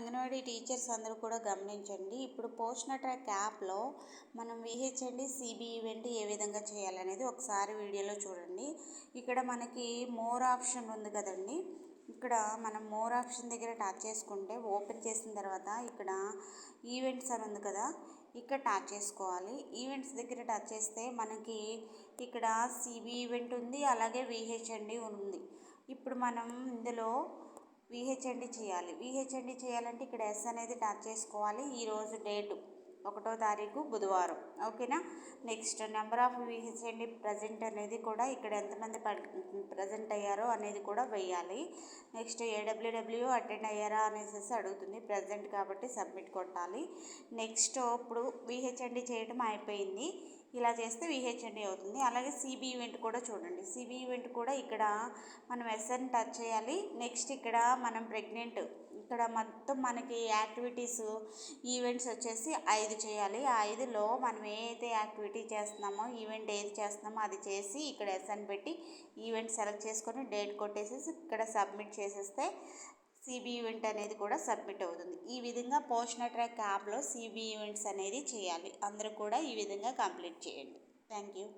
Anganwadi teachers అందరూ కూడా గమనించండి. ఇప్పుడు పోషణ ట్రాక్ యాప్లో మనం విహెచ్ఎండి సిబి ఈవెంట్ ఏ విధంగా చేయాలనేది ఒకసారి వీడియోలో చూడండి. ఇక్కడ మనకి మోర్ ఆప్షన్ ఉంది కదండి. ఇక్కడ మనం మోర్ ఆప్షన్ దగ్గర టచ్ చేసుకుంటే ఓపెన్ చేసిన తర్వాత ఇక్కడ ఈవెంట్స్ అని ఉంది కదా ఇక్కడ టచ్ చేసుకోవాలి. ఈవెంట్స్ దగ్గర టచ్ చేస్తే మనకి ఇక్కడ సిబి ఈవెంట్ ఉంది అలాగే విహెచ్ఎండి ఉంది. ఇప్పుడు మనం ఇందులో విహెచ్ఎండి చేయాలి. విహెచ్ఎండి చేయాలంటే ఇక్కడ ఎస్ అనేది టచ్ చేసుకోవాలి. ఈరోజు డేటు ఒకటో తారీఖు బుధవారం. ఓకేనా? Next number of VHND present అనేది కూడా ఇక్కడ ఎంతమంది ప్రజెంట్ అయ్యారో అనేది కూడా వేయాలి నెక్స్ట్ ఏడబ్ల్యూడబ్ల్యూ అటెండ్ అయ్యారా అనేసి అడుగుతుంది. ప్రజెంట్ కాబట్టి సబ్మిట్ కొట్టాలి. నెక్స్ట్ ఇప్పుడు విహెచ్ఎండి చేయడం అయిపోయింది. ఇలా చేస్తే విహెచ్ఎండి అవుతుంది. అలాగే సిబి ఈవెంట్ కూడా చూడండి. సిబి ఈవెంట్ కూడా ఇక్కడ మనం ఎస్ఎన్ టచ్ చేయాలి. నెక్స్ట్ ఇక్కడ మనం ప్రెగ్నెంట్ ఇక్కడ మొత్తం మనకి యాక్టివిటీస్ ఈవెంట్స్ వచ్చేసి ఐదు చేయాలి. ఆ ఐదులో మనం ఏదైతే యాక్టివిటీ చేస్తున్నామో ఈవెంట్ ఏది చేస్తున్నామో అది చేసి ఇక్కడ ఎస్ఎన్ పెట్టి ఈవెంట్ సెలెక్ట్ చేసుకొని డేట్ కొట్టేసేసి ఇక్కడ సబ్మిట్ చేసేస్తే సిబి ఈవెంట్ అనేది కూడా సబ్మిట్ అవుతుంది. ఈ విధంగా పోషణ ట్రాక్ యాప్లో సిబి ఈవెంట్స్ అనేది చేయాలి. అందరూ కూడా ఈ విధంగా కంప్లీట్ చేయండి. Thank you